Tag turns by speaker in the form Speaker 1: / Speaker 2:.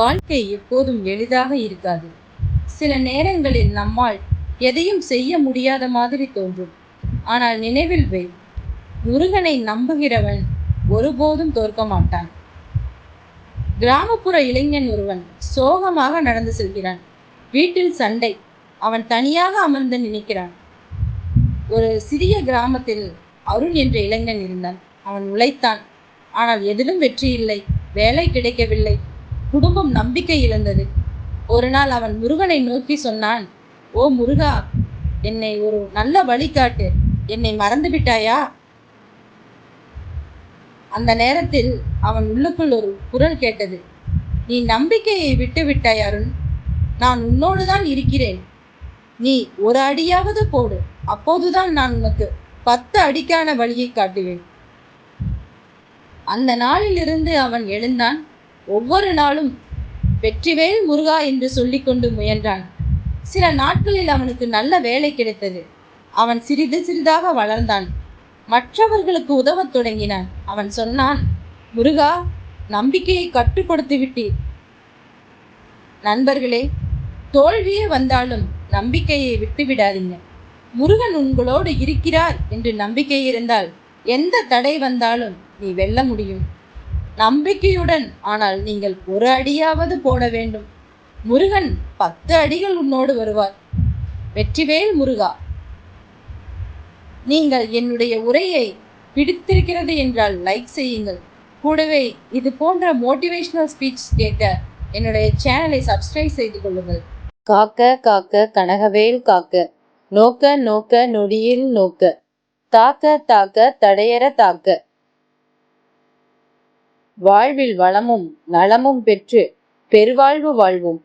Speaker 1: வாழ்க்கை எப்போதும் எளிதாக இருக்காது. சில நேரங்களில் நம்மால் எதையும் செய்ய முடியாத மாதிரி தோன்றும். ஆனால் நினைவில் வை முருகனை நம்புகிறவன் ஒருபோதும் தோற்க மாட்டான். கிராமப்புற இளைஞன் ஒருவன் சோகமாக நடந்து செல்கிறான். வீட்டில் சண்டை அவன் தனியாக அமர்ந்து நினைக்கிறான். ஒரு சிறிய கிராமத்தில் அருண் என்ற இளைஞன் இருந்தான். அவன் உழைத்தான். ஆனால் எதிலும் வெற்றி இல்லை வேலை கிடைக்கவில்லை. குடும்பம் நம்பிக்கை இழந்தது. ஒரு நாள் அவன் முருகனை நோக்கி சொன்னான் ஓ முருகா என்னை ஒரு நல்ல வழிகாட்டு என்னை மறந்து விட்டாயா? அந்த நேரத்தில் அவன் உள்ளுக்குள் ஒரு குரல் கேட்டது நீ நம்பிக்கையை விட்டு விட்டாய் அருண். நான் உன்னோடு தான் இருக்கிறேன். நீ ஒரு அடியாவது போடு. அப்போதுதான் நான் உனக்கு பத்து அடிக்கான வழியை காட்டுவேன். அந்த நாளிலிருந்து அவன் எழுந்தான் ஒவ்வொரு நாளும் வெற்றிவேல் முருகா என்று சொல்லிக்கொண்டு முயன்றான். சில நாட்களில் அவனுக்கு நல்ல வேலை கிடைத்தது. அவன் சிறிது சிறிதாக வளர்ந்தான். மற்றவர்களுக்கு உதவத் தொடங்கினான். அவன் சொன்னான் முருகா நம்பிக்கையை கற்றுக் கொடுத்து விட்டீர் நண்பர்களே தோல்வியே வந்தாலும் நம்பிக்கையை விட்டு விடாதீங்க முருகன் உங்களோடு இருக்கிறார் என்று நம்பிக்கை இருந்தால் எந்த தடை வந்தாலும் நீ வெல்ல முடியும். நம்பிக்கையுடன் ஆனால் நீங்கள் ஒரு அடியாவது போட வேண்டும். முருகன் பத்து அடிகள் உன்னோடு வருவார். வெற்றிவேல் முருகா நீங்கள் என்னுடைய உரையை பிடித்திருக்கிறது என்றால் லைக் செய்யுங்கள். கூடவே இது போன்ற மோட்டிவேஷனல் ஸ்பீச் கேட்க என்னுடைய சேனலை சப்ஸ்கிரைப் செய்து கொள்ளுங்கள். காக்க காக்க கனகவேல் காக்க. நோக்க நோக்க நொடியில் நோக்க. தாக்க தாக்க தடையற தாக்க. வாழ்வில் வளமும் நலமும் பெற்று பெருவாழ்வு வாழ்வோம்.